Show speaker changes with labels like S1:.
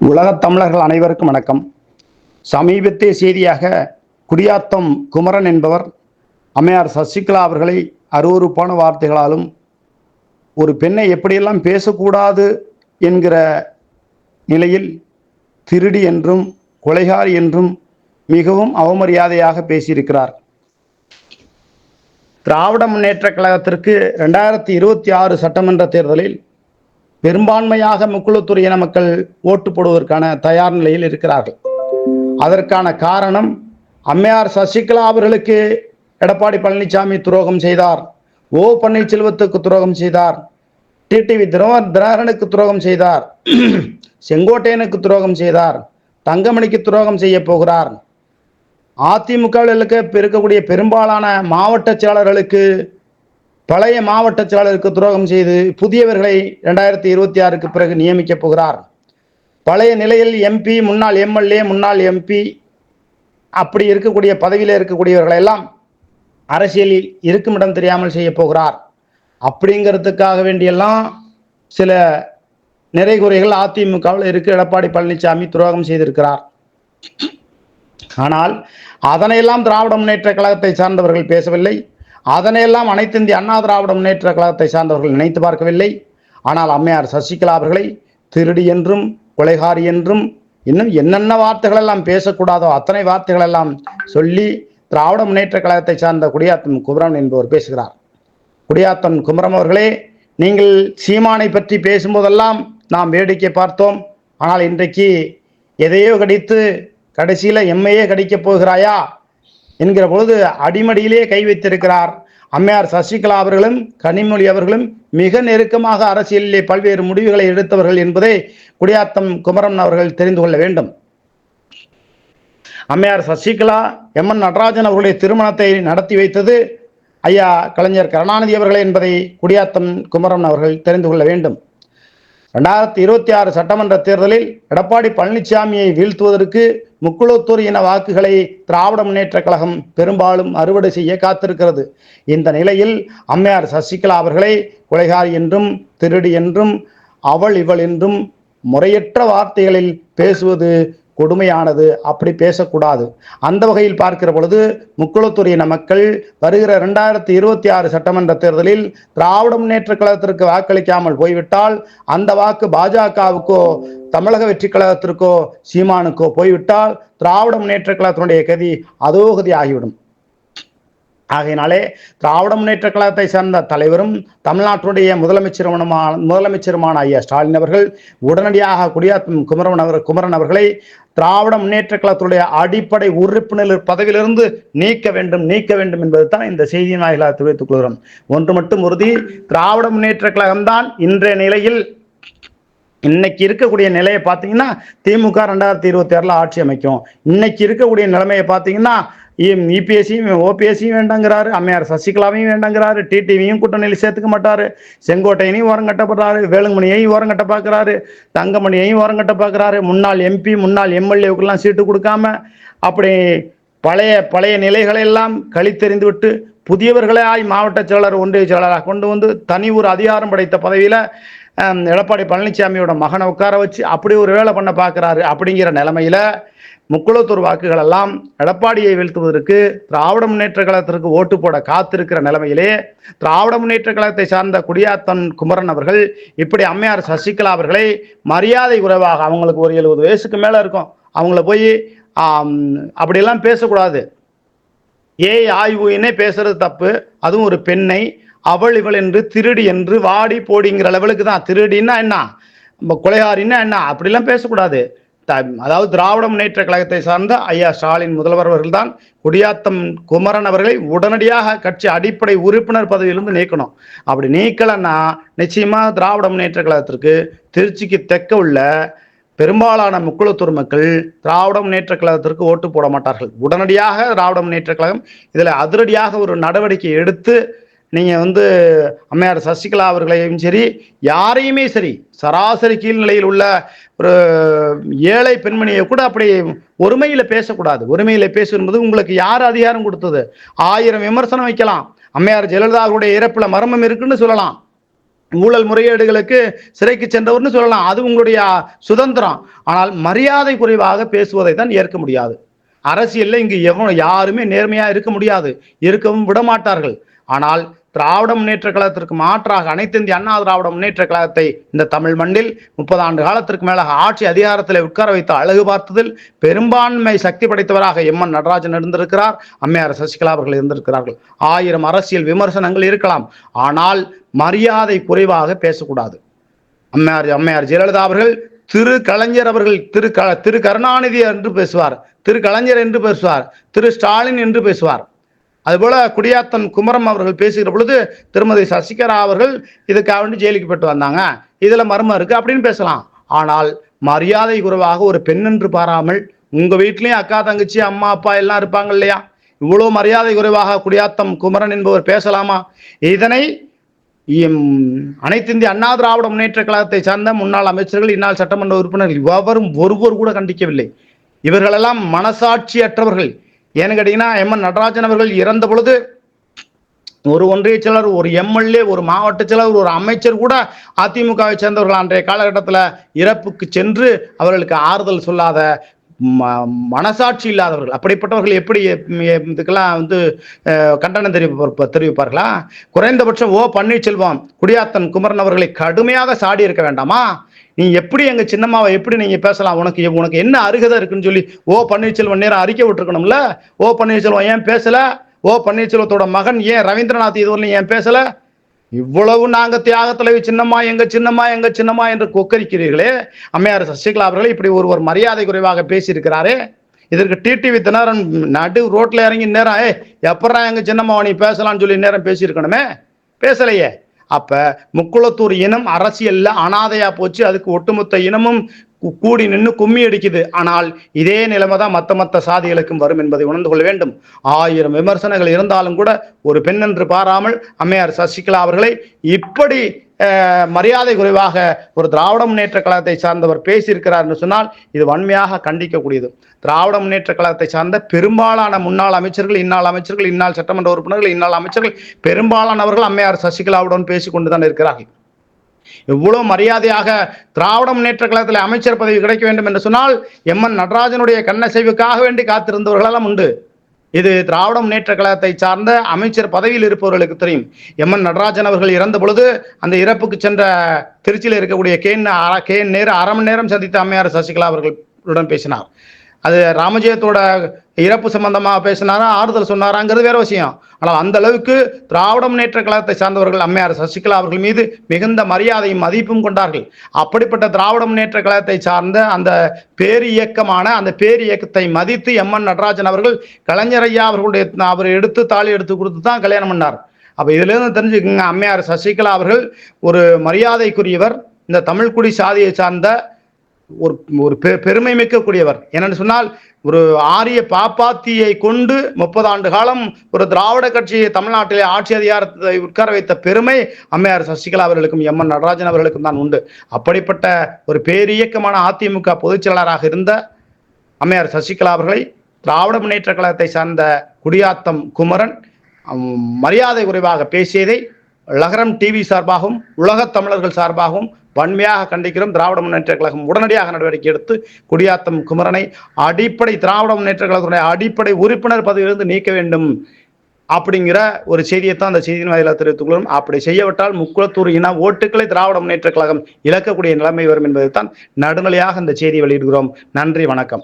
S1: உலகத் தமிழர்கள் அனைவருக்கும் வணக்கம். சமீபத்திய செய்தியாக குடியாத்தம் குமரன் என்பவர் அம்மையார் சசிகலா அவர்களை அருவறுப்பான வார்த்தைகளாலும் ஒரு பெண்ணை எப்படியெல்லாம் பேசக்கூடாது என்கிற நிலையில் திருடி என்றும் கொலைகாரி என்றும் மிகவும் அவமரியாதையாக பேசியிருக்கிறார். திராவிட முன்னேற்ற கழகத்திற்கு ரெண்டாயிரத்தி இருபத்தி ஆறு சட்டமன்ற தேர்தலில் பெரும்பான்மையாக முக்குளத்தூர் இன மக்கள் ஓட்டு போடுவதற்கான தயார் நிலையில் இருக்கிறார்கள். அதற்கான காரணம் அம்மையார் சசிகலா அவர்களுக்கு எடப்பாடி பழனிசாமி துரோகம் செய்தார். ஓ பன்னீர்செல்வத்துக்கு துரோகம் செய்தார். டிடிவி திரவ திரகனுக்கு துரோகம் செய்தார். செங்கோட்டையனுக்கு துரோகம் செய்தார். தங்கமணிக்கு துரோகம் செய்ய போகிறார். அதிமுகவிலுக்கு இருக்கக்கூடிய பெரும்பாலான மாவட்ட செயலாளர்களுக்கு பழைய மாவட்ட செயலாளருக்கு துரோகம் செய்து புதியவர்களை இரண்டாயிரத்தி இருபத்தி ஆறுக்கு பிறகு நியமிக்கப் போகிறார். பழைய நிலையில் எம்பி முன்னாள் எம்எல்ஏ முன்னாள் எம்பி அப்படி இருக்கக்கூடிய பதவியில் இருக்கக்கூடியவர்களெல்லாம் அரசியலில் இருக்கும் இடம் தெரியாமல் செய்ய போகிறார். அப்படிங்கிறதுக்காக வேண்டியெல்லாம் சில நிறைகுறைகள் அதிமுகவில் இருக்கு. எடப்பாடி பழனிசாமி துரோகம் செய்திருக்கிறார். ஆனால் அதனையெல்லாம் திராவிட முன்னேற்ற கழகத்தை சார்ந்தவர்கள் பேசவில்லை. அதனையெல்லாம் அனைத்து இந்திய அண்ணா திராவிட முன்னேற்ற கழகத்தை சார்ந்தவர்கள் நினைத்து பார்க்கவில்லை. ஆனால் அம்மையார் சசிகலா அவர்களை திருடி என்றும் கொலைகாரி என்றும் இன்னும் என்னென்ன வார்த்தைகள் எல்லாம் பேசக்கூடாதோ அத்தனை வார்த்தைகள் எல்லாம் சொல்லி திராவிட முன்னேற்ற கழகத்தை சார்ந்த குடியாத்தம் குமரன் என்பவர் பேசுகிறார். குடியாத்தம் குமரம் அவர்களே நீங்கள் சீமானை பற்றி பேசும்போதெல்லாம் நாம் வேடிக்கை பார்த்தோம். ஆனால் இன்றைக்கு எதையோ கடித்து கடைசியில் எம்மையே கடிக்கப் போகிறாயா? என்கிற பொழுது அடிமடியிலே கை வைத்திருக்கிறார். அம்மையார் சசிகலா அவர்களும் கனிமொழி அவர்களும் மிக நெருக்கமாக அரசியலிலே பல்வேறு முடிவுகளை எடுத்தவர்கள் என்பதை குடியாத்தம் குமரன் அவர்கள் தெரிந்து கொள்ள வேண்டும். அம்மையார் சசிகலா எம். என். நடராஜன் அவர்களுடைய திருமணத்தை நடத்தி வைத்தது ஐயா கலைஞர் கருணாநிதி அவர்கள் என்பதை குடியாத்தம் குமரன் அவர்கள் தெரிந்து கொள்ள வேண்டும். ரெண்டாயிரத்தி இருபத்தி ஆறு சட்டமன்ற தேர்தலில் எடப்பாடி பழனிசாமியை வீழ்த்துவதற்கு முக்குளத்தூர் இன வாக்குகளை திராவிட முன்னேற்ற கழகம் பெரும்பாலும் அறுவடை செய்ய காத்திருக்கிறது. இந்த நிலையில் அம்மையார் சசிகலா அவர்களை கொலைகாரி என்றும் திருடி என்றும் அவள் இவள் என்றும் முறையற்ற வார்த்தைகளில் பேசுவது கொடுமையானது அப்படி பேசக்கூடாது. அந்த வகையில் பார்க்கிற பொழுது முக்குளத்தூர் மக்கள் வருகிற ரெண்டாயிரத்தி இருபத்தி ஆறு சட்டமன்ற தேர்தலில் திராவிட முன்னேற்ற கழகத்திற்கு வாக்களிக்காமல் போய்விட்டால் அந்த வாக்கு பாஜகவுக்கோ தமிழக வெற்றி கழகத்திற்கோ சீமானுக்கோ போய்விட்டால் திராவிட முன்னேற்ற கழகத்தினுடைய கதி அதோகதி ஆகிவிடும் ஆகையினாலே திராவிட முன்னேற்ற கழகத்தை சேர்ந்த தலைவரும் தமிழ்நாட்டுடைய முதலமைச்சருமான முதலமைச்சருமான ஐயா ஸ்டாலின் அவர்கள் உடனடியாக குடியாத்தம் குமரன் அவர் குமரன் அவர்களை திராவிட முன்னேற்ற கழகத்துடைய அடிப்படை உறுப்பினர் பதவியிலிருந்து நீக்க வேண்டும் நீக்க வேண்டும் என்பது தான் இந்த செய்தியின் வாயிலாக தெரிவித்துக் கொள்கிறோம். ஒன்று மட்டும் உறுதி திராவிட முன்னேற்ற கழகம்தான் இன்றைய நிலையில் இன்னைக்கு இருக்கக்கூடிய நிலையை பார்த்தீங்கன்னா திமுக ரெண்டாயிரத்தி இருபத்தி ஆறில் ஆட்சி அமைக்கும். இன்னைக்கு இருக்கக்கூடிய நிலைமையை பார்த்தீங்கன்னா இபிஎஸ்சியும் ஓபிஎஸ்சியும் வேண்டாங்கிறாரு. அம்மையார் சசிகலாவையும் வேண்டாங்கிறாரு. டிடிவியும் கூட்டணியில் சேர்த்துக்க மாட்டாரு. செங்கோட்டையனையும் ஓரங்கட்ட கட்டப்படுறாரு வேலுமணியையும் ஓரங்கட்ட பார்க்குறாரு. தங்கமணியையும் ஓரங்கட்ட பார்க்குறாரு. முன்னாள் எம்பி முன்னாள் எம்எல்ஏவுக்கெல்லாம் சீட்டு கொடுக்காம அப்படி பழைய பழைய நிலைகளை எல்லாம் கழித்தெறிந்து விட்டு புதியவர்களாய் மாவட்ட செயலர் ஒன்றிய செயலராக கொண்டு வந்து தனி ஒரு அதிகாரம் படைத்த பதவியில் எடப்பாடி பழனிசாமியோட மகனை உட்கார வச்சு அப்படி ஒரு வேலை பண்ண பார்க்குறாரு. அப்படிங்கிற நிலைமையில முக்குளத்தூர் வாக்குகள் எல்லாம் எடப்பாடியை வீழ்த்துவதற்கு திராவிட முன்னேற்ற கழகத்திற்கு ஓட்டு போட காத்திருக்கிற நிலைமையிலே திராவிட முன்னேற்ற கழகத்தை சார்ந்த குடியாத்தன் குமரன் அவர்கள் இப்படி அம்மையார் சசிகலா அவர்களை மரியாதை குறைவாக அவங்களுக்கு ஒரு எழுபது வயசுக்கு மேலே இருக்கும். அவங்கள போய் அப்படியெல்லாம் பேசக்கூடாது. ஏ ஆய்வுன்னே பேசுறது தப்பு அதுவும் ஒரு பெண்ணை அவள் இவள் என்று திருடி என்று வாடி போடிங்கிற லெவலுக்கு தான். திருடின்னா என்ன? நம்ம கொலைகாரின்னா என்ன? அப்படிலாம் பேசக்கூடாது. அதாவது திராவிட முன்னேற்ற கழகத்தை சார்ந்த ஐயா ஸ்டாலின் முதல்வர் அவர்கள்தான் குடியாத்தம் குமரன் அவர்களை உடனடியாக கட்சி அடிப்படை உறுப்பினர் பதவியிலிருந்து நீக்கணும். அப்படி நீக்கலைன்னா நிச்சயமாக திராவிட முன்னேற்ற கழகத்திற்கு திருச்சிக்கு தெற்க உள்ள பெரும்பாலான முக்குளத்தூர் மக்கள் திராவிட முன்னேற்ற கழகத்திற்கு ஓட்டு போட மாட்டார்கள். உடனடியாக திராவிட முன்னேற்ற கழகம் இதில் அதிரடியாக ஒரு நடவடிக்கை எடுத்து நீங்கள் வந்து அம்மையார் சசிகலா அவர்களையும் சரி யாரையுமே சரி சராசரி கீழ்நிலையில் உள்ள ஒரு ஏழை பெண்மணியை கூட அப்படி ஒருமையில் பேசக்கூடாது. ஒருமையில் பேசும்போது உங்களுக்கு யார் அதிகாரம் கொடுத்தது? ஆயிரம் விமர்சனம் வைக்கலாம். அம்மையார் ஜெயலலிதா அவருடைய இறப்பில் மர்மம் இருக்குன்னு சொல்லலாம். ஊழல் முறையீடுகளுக்கு சிறைக்கு சென்றவர்னு சொல்லலாம். அது உங்களுடைய சுதந்திரம். ஆனால் மரியாதை குறைவாக பேசுவதை தான் ஏற்க முடியாது. அரசியலில் இங்கு எவன் யாருமே நேர்மையாக இருக்க முடியாது. இருக்கவும் விட மாட்டார்கள் ஆனால் திராவிட முன்னேற்ற கழகத்திற்கு மாற்றாக அனைத்து இந்திய அண்ணா திராவிட முன்னேற்ற கழகத்தை இந்த தமிழ் மண்ணில் முப்பது ஆண்டு காலத்திற்கு மேலாக ஆட்சி அதிகாரத்தில் உட்கார வைத்து அழகு பார்த்ததில் பெரும்பான்மை சக்தி படைத்தவராக எம் என் நடராஜன் இருந்திருக்கிறார் அம்மையார் சசிகலா அவர்கள் இருந்திருக்கிறார்கள். ஆயிரம் அரசியல் விமர்சனங்கள் இருக்கலாம் ஆனால் மரியாதை குறைவாக பேசக்கூடாது. அம்மையார் அம்மையார் ஜெயலலிதா அவர்கள் திரு கலைஞர் அவர்கள் திரு க திரு கருணாநிதி என்று பேசுவார் திரு கலைஞர் என்று பேசுவார் திரு ஸ்டாலின் என்று பேசுவார். அதுபோல குடியாத்தன் குமரம் அவர்கள் பேசுகிற பொழுது திருமதி சசிகலா அவர்கள் இதுக்காக வேண்டி ஜெயிலுக்கு போயிட்டு வந்தாங்க. இதுல மர்மம் இருக்கு அப்படின்னு பேசலாம். ஆனால் மரியாதை குறைவாக ஒரு பெண் என்று பாராமல் உங்க வீட்லயும் அக்கா தங்கச்சி அம்மா அப்பா எல்லாம் இருப்பாங்க இல்லையா? இவ்வளவு மரியாதை குறைவாக குடியாத்தம் குமரன் என்பவர் பேசலாமா? இதனை அனைத்து இந்திய அண்ணா திராவிட முன்னேற்ற கழகத்தை சார்ந்த முன்னாள் அமைச்சர்கள் இந்நாள் சட்டமன்ற உறுப்பினர்கள் எவரும் ஒருவர் கூட கண்டிக்கவில்லை. இவர்களெல்லாம் மனசாட்சியற்றவர்கள். ஏன்னு கேட்டீங்கன்னா எம். என். நடராஜன் அவர்கள் இறந்த பொழுது ஒரு ஒன்றிய செயலர் ஒரு எம்எல்ஏ ஒரு மாவட்ட செயலர் ஒரு அமைச்சர் கூட அதிமுகவை சேர்ந்தவர்கள் அன்றைய காலகட்டத்தில் இறப்புக்கு சென்று அவர்களுக்கு ஆறுதல் சொல்லாத ம- மனசாட்சி இல்லாதவர்கள். அப்படிப்பட்டவர்கள் எப்படி இதுக்கெல்லாம் வந்து கண்டனம் தெரிவிப்ப தெரிவிப்பார்களா? குறைந்தபட்சம் ஓ. பன்னீர்செல்வம் குடியாத்தன் குமரன் அவர்களை கடுமையாக சாடி இருக்க வேண்டாமா? நீ எப்படி எங்க சின்னம்மாவை எப்படி நீங்க பேசலாம்? உனக்கு உனக்கு என்ன அருகதை இருக்குன்னு சொல்லி ஓ பன்னீர்செல்வன் நேரம் அறிக்கை விட்டுருக்கணும்ல? ஓ பன்னீர்செல்வம் ஏன் பேசல? ஓ பன்னீர்செல்வத்தோட மகன் ஏன் ரவீந்திரநாத் இதுவரையும் ஏன் பேசல? இவ்வளவு நாங்க தியாகத்தில் சின்னம்மா எங்க சின்னம்மா எங்க சின்னம்மா என்று கொக்கரிக்கிறீர்களே. அம்மையார் சசிகலா அவர்களை இப்படி ஒருவர் மரியாதை குறைவாக பேசியிருக்கிறாரே. இதற்கு டிடிவி தினரன் நடு ரோட்ல இறங்கி நேரம் ஏ எப்படா எங்க சின்னம்மா நீ பேசலாம்னு சொல்லி நேரம் பேசியிருக்கணுமே? பேசலையே. அப்ப முக்குளத்தூர் இனம் அரசியல்ல அனாதையா போச்சு. அதுக்கு ஒட்டுமொத்த இனமும் கூடி நின்று கும்மி அடிக்குது. ஆனால் இதே நிலைமை தான் மற்ற மற்ற சாதிகளுக்கும் வரும் என்பதை உணர்ந்து கொள்ள வேண்டும். ஆயிரம் விமர்சனங்கள் இருந்தாலும் கூட ஒரு பெண் என்று பாராமல் அம்மையார் சசிகலா அவர்களை இப்படி மரியாதை குறைவாக ஒரு திராவிட முன்னேற்ற கழகத்தை சார்ந்தவர் பேசியிருக்கிறார் என்று சொன்னால் இது வன்மையாக கண்டிக்கக்கூடியது. திராவிட முன்னேற்ற கழகத்தை சார்ந்த பெரும்பாலான முன்னாள் அமைச்சர்கள் இந்நாள் அமைச்சர்கள் இந்நாள் சட்டமன்ற உறுப்பினர்கள் இந்நாள் அமைச்சர்கள் பெரும்பாலானவர்கள் அம்மையார் சசிகலாவுடன் பேசிக் கொண்டுதான் இருக்கிறார்கள். இவ்வளவு மரியாதையாக திராவிட முன்னேற்ற கழகத்தில் அமைச்சர் பதவி கிடைக்க வேண்டும் என்று சொன்னால் எம் என் நடராஜனுடைய கண்ணசைவுக்காக வேண்டி காத்திருந்தவர்களெல்லாம் உண்டு. இது திராவிட முன்னேற்ற கழகத்தை சார்ந்த அமைச்சர் பதவியில் இருப்பவர்களுக்கு தெரியும். எம். என். நடராஜன் அவர்கள் இறந்த பொழுது அந்த இறப்புக்கு சென்ற திருச்சியில் இருக்கக்கூடிய கே. கே. என். நேரு அரை மணி நேரம் சந்தித்த அம்மையார் சசிகலா அவர்களுடன் பேசினார். அது ராமஜெயத்தோட இறப்பு சம்பந்தமாக பேசினாரா ஆறுதல் சொன்னாராங்கிறது வேற விஷயம். ஆனால் அந்த அளவுக்கு திராவிட முன்னேற்ற கழகத்தை சார்ந்தவர்கள் அம்மையார் சசிகலா அவர்கள் மீது மிகுந்த மரியாதையும் மதிப்பும் கொண்டார்கள். அப்படிப்பட்ட திராவிட முன்னேற்ற கழகத்தை சார்ந்த அந்த பேர் இயக்கமான அந்த பேர் இயக்கத்தை மதித்து எம். என். நடராஜன் அவர்கள் கலைஞர் ஐயா அவர்களுடைய அவர் எடுத்து தாலி எடுத்து கொடுத்து தான் கல்யாணம் பண்ணார். அப்ப இதுல இருந்து அம்மையார் சசிகலா அவர்கள் ஒரு மரியாதைக்குரியவர். இந்த தமிழ்குடி சாதியை சார்ந்த ஒரு ஒரு பெ- பெருமை மிக்கக்கூடியவர் என்னென்னு சொன்னால் ஒரு ஆரிய பாப்பாத்தியை கொண்டு முப்பது ஆண்டு காலம் ஒரு திராவிட கட்சியை தமிழ்நாட்டிலே ஆட்சி அதிகாரத்தை உட்கார வைத்த பெருமை அம்மையார் சசிகலா அவர்களுக்கும் எம். என். நடராஜன் அவர்களுக்கும் தான் உண்டு. அப்படிப்பட்ட ஒரு பேரியக்கமான அதிமுக பொதுச் செயலாளராக இருந்த அம்மையார் சசிகலா அவர்களை திராவிட முன்னேற்ற கழகத்தை சார்ந்த குடியாத்தம் குமரன் மரியாதை குறைவாக பேசியதை லகரம் டிவி சார்பாகவும் உலகத் தமிழர்கள் சார்பாகவும் வன்மையாக கண்டிக்கிறோம் திராவிட முன்னேற்ற கழகம். உடனடியாக நடவடிக்கை எடுத்து குடியாத்தம் குமரனை அடிப்படை திராவிட முன்னேற்ற கழகத்துடைய அடிப்படை உறுப்பினர் பதவியிலிருந்து நீக்க வேண்டும் அப்படிங்கிற ஒரு செய்தியை தான் அந்த செய்தியின் வாயிலாக தெரிவித்துக் கொள்ளும் அப்படி செய்யவிட்டால் முக்குளத்தூர் இன ஓட்டுக்களை திராவிட முன்னேற்ற கழகம் இழக்கக்கூடிய நிலைமை வரும் என்பதைத்தான் நடுநிலையாக இந்த செய்தியை வெளியிடுகிறோம். நன்றி வணக்கம்.